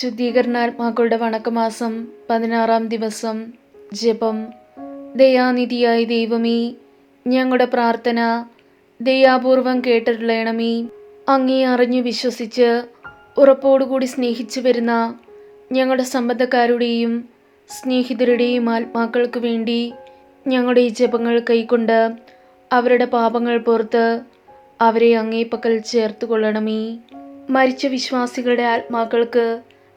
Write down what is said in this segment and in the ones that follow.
ശുദ്ധീകരണാത്മാക്കളുടെ വണക്കമാസം പതിനാറാം ദിവസം. ജപം. ദയാനിധിയായ ദൈവമേ ഞങ്ങളുടെ പ്രാർത്ഥന ദയാപൂർവം കേട്ടിട്ടുള്ളണമേ അങ്ങേ അറിഞ്ഞു വിശ്വസിച്ച് ഉറപ്പോടുകൂടി സ്നേഹിച്ചു വരുന്ന ഞങ്ങളുടെ സംബന്ധക്കാരുടെയും സ്നേഹിതരുടെയും ആത്മാക്കൾക്ക് വേണ്ടി ഞങ്ങളുടെ ഈ ജപങ്ങൾ കൈക്കൊണ്ട് അവരുടെ പാപങ്ങൾ പുറത്ത് അവരെ അങ്ങേപ്പക്കൽ ചേർത്ത് കൊള്ളണമേ മരിച്ച വിശ്വാസികളുടെ ആത്മാക്കൾക്ക്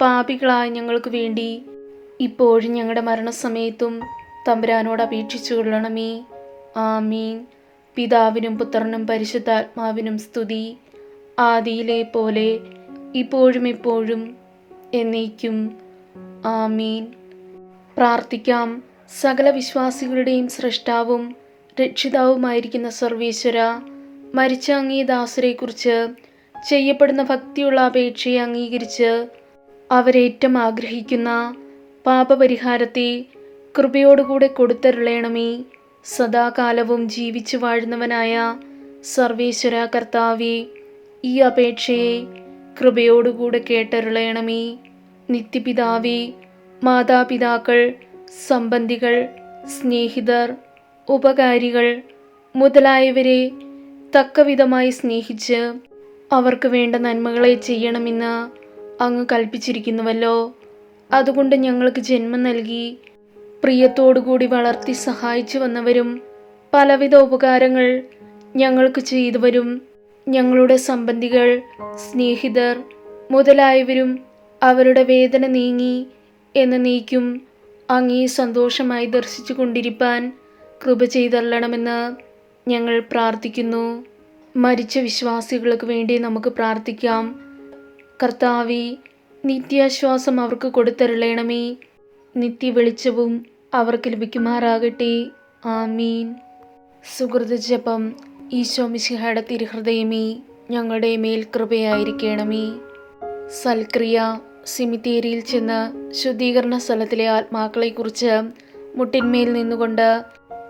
പാപികളായ ഞങ്ങൾക്ക് വേണ്ടി ഇപ്പോഴും ഞങ്ങളുടെ മരണസമയത്തും തമ്പുരാനോട് അപേക്ഷിച്ചു കൊള്ളണമേ. ആമീൻ. പിതാവിനും പുത്രനും പരിശുദ്ധാത്മാവിനും സ്തുതി. ആദിയിലെ പോലെ ഇപ്പോഴും എപ്പോഴും എന്നേക്കും. ആമീൻ. പ്രാർത്ഥിക്കാം. സകല വിശ്വാസികളുടെയും സൃഷ്ടാവും രക്ഷിതാവുമായിരിക്കുന്ന സർവേശ്വര മരിച്ച അങ്ങേ ദാസരെക്കുറിച്ച് ചെയ്യപ്പെടുന്ന ഭക്തിയുള്ള അപേക്ഷയെ അംഗീകരിച്ച് അവരേറ്റം ആഗ്രഹിക്കുന്ന പാപപരിഹാരത്തെ കൃപയോടുകൂടെ കൊടുത്തരുളയണമേ സദാകാലവും ജീവിച്ചു വാഴുന്നവനായ സർവേശ്വര കർത്താവെ ഈ അപേക്ഷയെ കൃപയോടുകൂടെ കേട്ടരുളയണമേ നിത്യപിതാവേ മാതാപിതാക്കൾ സംബന്ധികൾ സ്നേഹിതർ ഉപകാരികൾ മുതലായവരെ തക്കവിധമായി സ്നേഹിച്ച് അവർക്ക് വേണ്ട നന്മകളെ ചെയ്യണമെന്ന് അങ്ങ് കൽപ്പിച്ചിരിക്കുന്നുവല്ലോ. അതുകൊണ്ട് ഞങ്ങൾക്ക് ജന്മം നൽകി പ്രിയത്തോടുകൂടി വളർത്തി സഹായിച്ചു വന്നവരും പലവിധ ഉപകാരങ്ങൾ ഞങ്ങൾക്ക് ചെയ്തുവരും. ഞങ്ങളുടെ സംബന്ധികൾ സ്നേഹിതർ മുതലായവരും അവരുടെ വേദന നീങ്ങി എന്ന് നീക്കും. അങ്ങേ സന്തോഷമായി ദർശിച്ചു കൊണ്ടിരിപ്പാൻ കൃപ ചെയ്തള്ളണമെന്ന് ഞങ്ങൾ പ്രാർത്ഥിക്കുന്നു. മരിച്ച വിശ്വാസികൾക്ക് വേണ്ടി നമുക്ക് പ്രാർത്ഥിക്കാം. കർത്താവി നിത്യാശ്വാസം അവർക്ക് കൊടുത്തരുളയണമേ നിത്യ വെളിച്ചവും അവർക്ക് ലഭിക്കുമാറാകട്ടെ. ആമീൻ. സുഹൃത ജപം ഈശോ മിശിഹയുടെ തിരുഹൃദയമേ ഞങ്ങളുടെ മേൽ കൃപയായിരിക്കണമേ. സൽക്രിയ സിമിത്തേരിയിൽ ചെന്ന് ശുദ്ധീകരണ സ്ഥലത്തിലെ ആത്മാക്കളെക്കുറിച്ച് മുട്ടിന്മേൽ നിന്നുകൊണ്ട്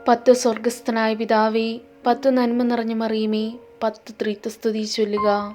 പത്ത് സ്വർഗസ്ഥനായ പിതാവേ പത്ത് നന്മ നിറഞ്ഞ മറിയുമേ പത്ത് ത്രീത്വസ്തുതി ചൊല്ലുക.